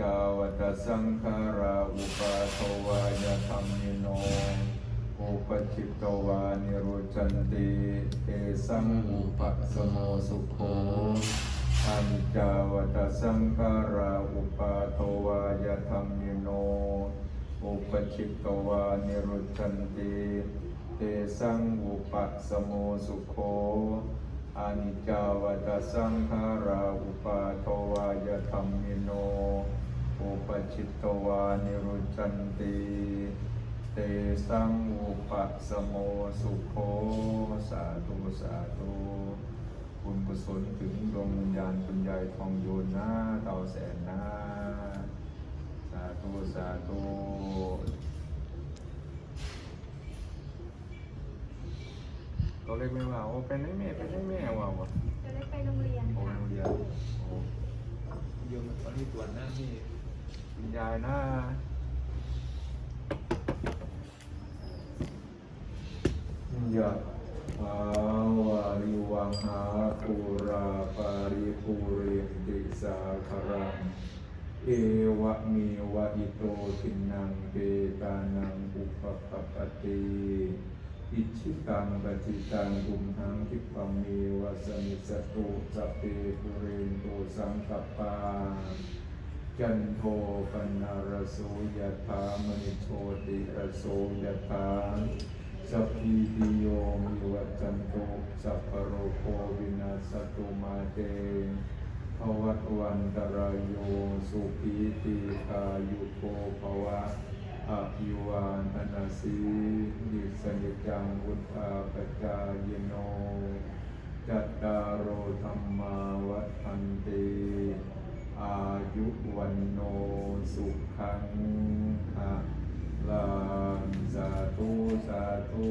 จาวัตสังขาราอุปาทวายธรรมิโนอุปชิตตวานิโรจันติเตสังอุปสโมสุโขอันจาวัตสังขาราอุปาทวายธรรมิโนอุปชิตตวานิโรจันติเตสังอุปสโมสุโขอานิจจาวัตสังขาราอุปาทวายธรรมิโน อุปชิตตวานิรุจันติเตสังอุปสโมสุโขสาธุสาธุคุณกุศลถึงดวงวิญญาณคุณยายทองโยนนะเต่าแสนนะสาธุสาธุตัวเล็กไม่ว่าโอ้ไปไหนแม่ไปไหนแม่ว่าวะจะได้ไปโรงเรียนโอ้ค่ะโรงเรียนโอ้โยมตอนที่ตรวจหน้าที่ คุณยายนะยะภาวาริวังหาปุราปาริปุเรนติสาคารังเอวะมีวะอิโตทินังเปตานังอุปปปติอิชิตังปจิตังกุมหังคิปะเมวะสมิสตุสเพปุเรนโตสังคปา จันโทปนารโสยถามณิโชติรโสยถาสัพพิติโยมิวัจจันตุสัพพะโรโควินาสตุมาเตภวัตวันตรายโยสุขีติกายุโกภวะอภิวานธนาสีดิสนิจังวุธาป ยุวันโนสุขังภะลังสาธุสาธุ